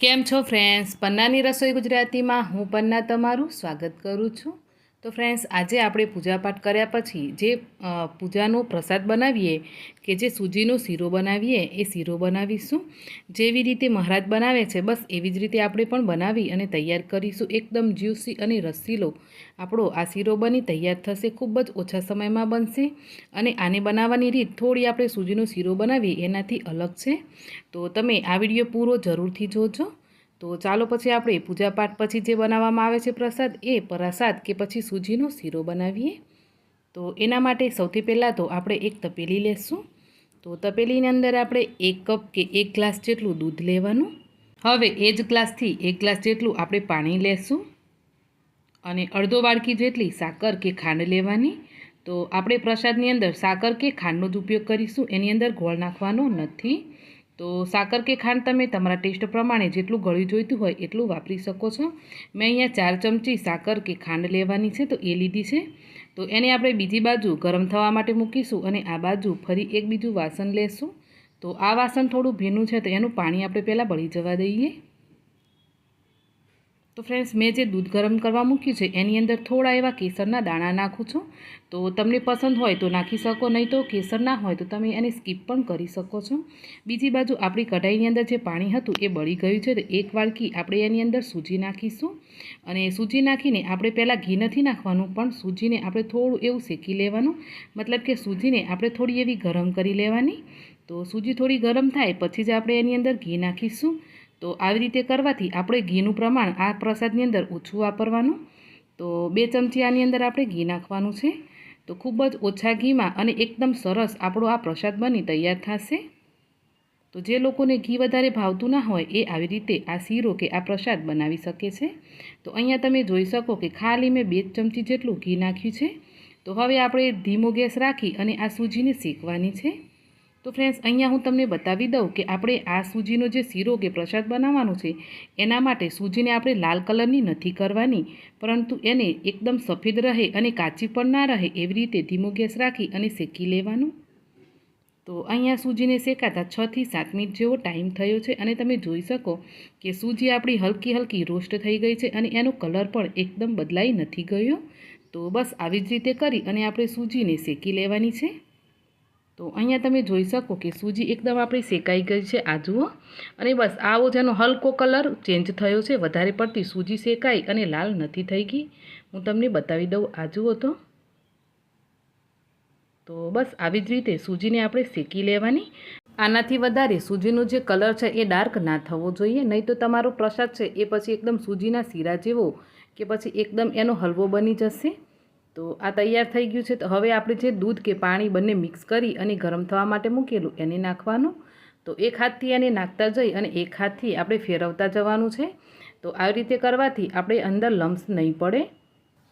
કેમ છો ફ્રેન્ડ્સ પન્નાની રસોઈ ગુજરાતીમાં. હું પન્ના તમારું સ્વાગત કરું છું. તો ફ્રેન્ડ્સ આજે આપણે પૂજાપાઠ કર્યા પછી જે પૂજાનો પ્રસાદ બનાવીએ કે જે સૂજીનો શીરો બનાવીએ, એ શીરો બનાવીશું. જેવી રીતે મહારાજ બનાવે છે, બસ એવી જ રીતે આપણે પણ બનાવી અને તૈયાર કરીશું. એકદમ જ્યુસી અને રસીલો આપણો આ શીરો બની તૈયાર થશે, ખૂબ જ ઓછા સમયમાં બનશે. અને આને બનાવવાની રીત થોડી આપણે સૂજીનો શીરો બનાવીએ, એનાથી અલગ છે. તો તમે આ વીડિયો પૂરો જરૂરથી જોજો. તો ચાલો પછી આપણે પૂજાપાઠ પછી જે બનાવવામાં આવે છે પ્રસાદ, એ પ્રસાદ કે પછી સૂજીનો શીરો બનાવીએ. તો એના માટે સૌથી પહેલાં તો આપણે એક તપેલી લેશું. તો તપેલીની અંદર આપણે એક કપ કે એક ગ્લાસ જેટલું દૂધ લેવાનું. હવે એ જ ગ્લાસથી એક ગ્લાસ જેટલું આપણે પાણી લેશું. અને અડધો વાડકી જેટલી સાકર કે ખાંડ લેવાની. તો આપણે પ્રસાદની અંદર સાકર કે ખાંડનો જ ઉપયોગ કરીશું. એની અંદર ગોળ નાખવાનો નથી. તો સાકર કે ખાંડ તમે તમારા ટેસ્ટ પ્રમાણે જેટલું ગળ્યું જોઈતું હોય એટલું વાપરી શકો છો. મેં અહીંયા ચાર ચમચી સાકર કે ખાંડ લેવાની છે, તો એ લીધી છે. તો એને આપણે બીજી બાજુ ગરમ થવા માટે મૂકીશું અને આ બાજુ ફરી એક બીજું વાસણ લેશું. તો આ વાસણ થોડું ભીનું છે, તો એનું પાણી આપણે પહેલાં બળી જવા દઈએ. તો ફ્રેન્ડ્સ મેં જે દૂધ ગરમ કરવા મૂક્યું છે, એની અંદર થોડા એવા કેસરના દાણા નાખું છું. તો તમને પસંદ હોય તો નાખી શકો, નહીં તો કેસર ના હોય તો તમે એને સ્કીપ પણ કરી શકો છો. બીજી બાજુ આપણી કઢાઈની અંદર જે પાણી હતું એ બળી ગયું છે, તો એક વાડકી આપણે એની અંદર સૂજી નાખીશું. અને સૂજી નાખીને આપણે પહેલાં ઘી નથી નાખવાનું, પણ સૂજીને આપણે થોડું એવું શેકી લેવાનું. મતલબ કે સૂજીને આપણે થોડી એવી ગરમ કરી લેવાની. તો સૂજી થોડી ગરમ થાય, પછી જ આપણે એની અંદર ઘી નાખીશું. તો આવી રીતે કરવાથી આપણે ઘીનું પ્રમાણ આ પ્રસાદની અંદર ઓછું વાપરવાનું. તો બે ચમચી આની અંદર આપણે ઘી નાખવાનું છે. તો ખૂબ જ ઓછા ઘીમાં અને એકદમ સરસ આપણો આ પ્રસાદ બની તૈયાર થશે. તો જે લોકોને ઘી વધારે ભાવતું ના હોય એ આવી રીતે આ શીરો કે આ પ્રસાદ બનાવી શકે છે. તો અહીંયા તમે જોઈ શકો કે ખાલી મેં બે ચમચી જેટલું ઘી નાખ્યું છે. તો હવે આપણે ધીમો ગેસ રાખી અને આ સૂજીને શેકવાની છે. તો ફ્રેન્ડ્સ અહીંયા હું તમને બતાવી દઉં કે આપણે આ સૂજીનો જે શીરો કે પ્રસાદ બનાવવાનો છે, એના માટે સૂજીને આપણે લાલ કલરની નથી કરવાની, પરંતુ એને એકદમ સફેદ રહે અને કાચી પણ ના રહે, એવી રીતે ધીમો ગેસ રાખી અને શેકી લેવાનું. તો અહીંયા સૂજીને શેકાતા છથી સાત મિનિટ જેવો ટાઈમ થયો છે અને તમે જોઈ શકો કે સૂજી આપણી હલકી હલકી રોસ્ટ થઈ ગઈ છે અને એનો કલર પણ એકદમ બદલાઈ નથી ગયો. તો બસ આવી જ રીતે કરી અને આપણે સૂજીને શેકી લેવાની છે. તો અહીંયા તમે જોઈ શકો કે સૂજી એકદમ આપણી શેકાઈ ગઈ છે. આ જુઓ. અને બસ આવો જેનો હલકો કલર ચેન્જ થયો છે. વધારે પડતી સૂજી શેકાઈ અને લાલ નથી થઈ ગઈ. હું તમને બતાવી દઉં. આ જુઓ તો. તો બસ, આવી જ રીતે સૂજીને આપણે શેકી લેવાની. આનાથી વધારે સૂજીનો જે કલર છે એ ડાર્ક ના થવો જોઈએ. નહીં તો તમારો પ્રસાદ છે એ પછી એકદમ સૂજીના શીરા જેવો કે પછી એકદમ એનો હલવો બની જશે. તો આ તૈયાર થઈ ગયું છે. તો હવે આપણે જે દૂધ કે પાણી બંને મિક્સ કરી અને ગરમ થવા માટે મૂકેલું, એને નાખવાનું. તો એક હાથથી એને નાખતા જઈ અને એક હાથથી આપણે ફેરવતા જવાનું છે. તો આવી રીતે કરવાથી આપણે અંદર લમ્સ નહીં પડે.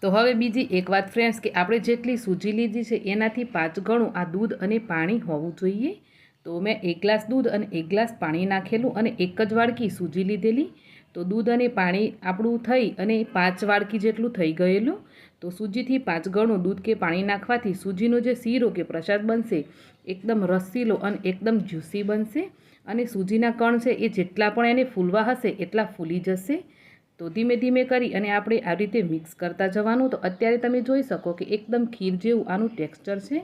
તો હવે બીજી એક વાત ફ્રેન્ડ્સ કે આપણે જેટલી સૂજી લીધી છે એનાથી પાંચ ગણું આ દૂધ અને પાણી હોવું જોઈએ. તો મેં એક ગ્લાસ દૂધ અને એક ગ્લાસ પાણી નાખેલું અને એક જ વાડકી સૂજી લીધેલી. તો દૂધ અને પાણી આપણું થઈ અને પાંચ વાડકી જેટલું થઈ ગયેલું. તો સૂજીથી પાંચ ગણું દૂધ કે પાણી નાખવાથી સૂજીનો જે શીરો કે પ્રસાદ બનશે, એકદમ રસીલો અને એકદમ જ્યુસી બનશે. અને સૂજીના કણ છે એ જેટલા પણ એને ફૂલવા હશે એટલા ફૂલી જશે. તો ધીમે ધીમે કરી અને આપણે આવી રીતે મિક્સ કરતા જવાનું. તો અત્યારે તમે જોઈ શકો કે એકદમ ખીર જેવું આનું ટેક્સચર છે.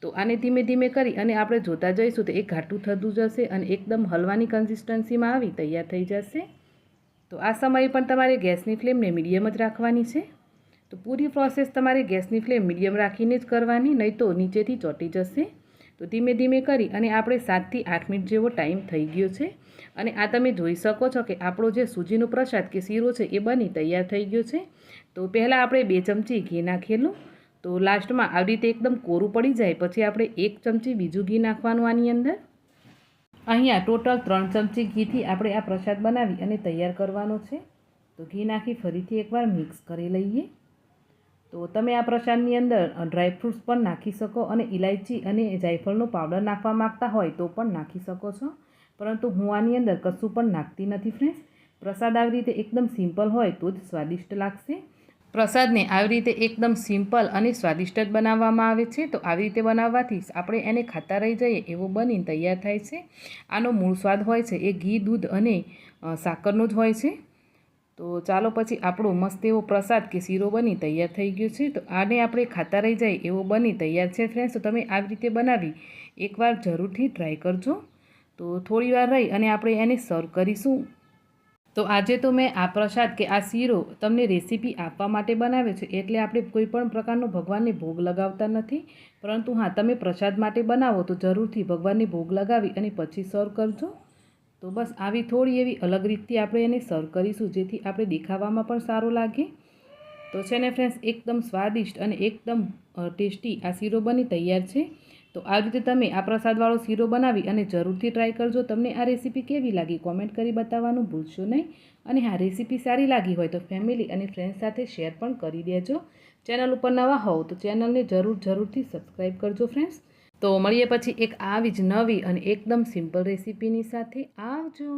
તો આને ધીમે ધીમે કરી અને આપણે જોતા જઈશું તો એ ઘાટું થતું જશે અને એકદમ હલવાની કન્સિસ્ટન્સીમાં આવી તૈયાર થઈ જશે. તો આ સમયે પણ તમારે ગેસની ફ્લેમને મીડિયમ જ રાખવાની છે. તો પૂરી પ્રોસેસ તમારે ગેસની ફ્લેમ મીડિયમ રાખીને જ કરવાની, નહીં તો નીચેથી ચોંટી જશે. તો ધીમે ધીમે કરી અને આપણે સાતથી આઠ મિનિટ જેવો ટાઈમ થઈ ગયો છે. અને આ તમે જોઈ શકો છો કે આપણો જે સૂજીનો પ્રસાદ કે શીરો છે એ બની તૈયાર થઈ ગયો છે. તો પહેલાં આપણે બે ચમચી ઘી નાખેલું. તો લાસ્ટમાં આવી રીતે એકદમ કોરું પડી જાય, પછી આપણે એક ચમચી બીજું ઘી નાખવાનું આની અંદર. અહીંયા ટોટલ ત્રણ ચમચી ઘીથી આપણે આ પ્રસાદ બનાવી અને તૈયાર કરવાનો છે. તો ઘી નાખી ફરીથી એકવાર મિક્સ કરી લઈએ. તો તમે આ પ્રસાદની અંદર ડ્રાયફ્રૂટ્સ પણ નાખી શકો અને ઇલાયચી અને જાયફળનો પાવડર નાખવા માગતા હોય તો પણ નાખી શકો છો. પરંતુ હું આની અંદર કશું પણ નાખતી નથી ફ્રેન્ડ્સ પ્રસાદ આવી રીતે એકદમ સિમ્પલ હોય તો જ સ્વાદિષ્ટ લાગશે. પ્રસાદને આવી રીતે એકદમ સિમ્પલ અને સ્વાદિષ્ટ જ બનાવવામાં આવે છે. તો આવી રીતે બનાવવાથી આપણે એને ખાતા રહી જઈએ એવો બનીને તૈયાર થાય છે. આનો મૂળ સ્વાદ હોય છે એ ઘી, દૂધ અને સાકરનો જ હોય છે. તો ચાલો પછી આપણો મસ્ત એવો પ્રસાદ કે શીરો બની તૈયાર થઈ ગયો છે. તો આને આપણે ખાતા રહી જાય એવો બની તૈયાર છે ફ્રેન્ડ્સ. તો તમે આવી રીતે બનાવી એકવાર જરૂરથી ટ્રાય કરજો. તો થોડી વાર રહી અને આપણે એને સર્વ કરીશું. તો આજે તો મેં આ પ્રસાદ કે આ શીરો તમને રેસીપી આપવા માટે બનાવ્યો છે, એટલે આપણે કોઈ પણ પ્રકારનો ભગવાનને ભોગ લગાવતા નથી. પરંતુ હા, તમે પ્રસાદ માટે બનાવો તો જરૂરથી ભગવાનને ભોગ લગાવી અને પછી સર્વ કરજો. તો બસ આવી થોડી એવી અલગ રીતથી આપણે એને સર્વ કરીશું, જેથી આપણે દેખાવામાં પણ સારો લાગે. તો છે ને ફ્રેન્ડ્સ એકદમ સ્વાદિષ્ટ અને એકદમ ટેસ્ટી આ શીરો બની તૈયાર છે. તો આ રીતે તમે આ પ્રસાદવાળો શીરો બનાવી અને જરૂરથી ટ્રાય કરજો. તમને આ રેસીપી કેવી લાગી કોમેન્ટ કરી બતાવવાનું ભૂલશો નહીં. અને આ રેસીપી સારી લાગી હોય તો ફેમિલી અને ફ્રેન્ડ્સ સાથે શેર પણ કરી દેજો. ચેનલ ઉપર નવા હોવ તો ચેનલને જરૂર જરૂરથી સબસ્ક્રાઈબ કરજો ફ્રેન્ડ્સ તો મળીએ પછી એક આવી જ નવી અને એકદમ સિમ્પલ રેસીપીની સાથે. આવજો.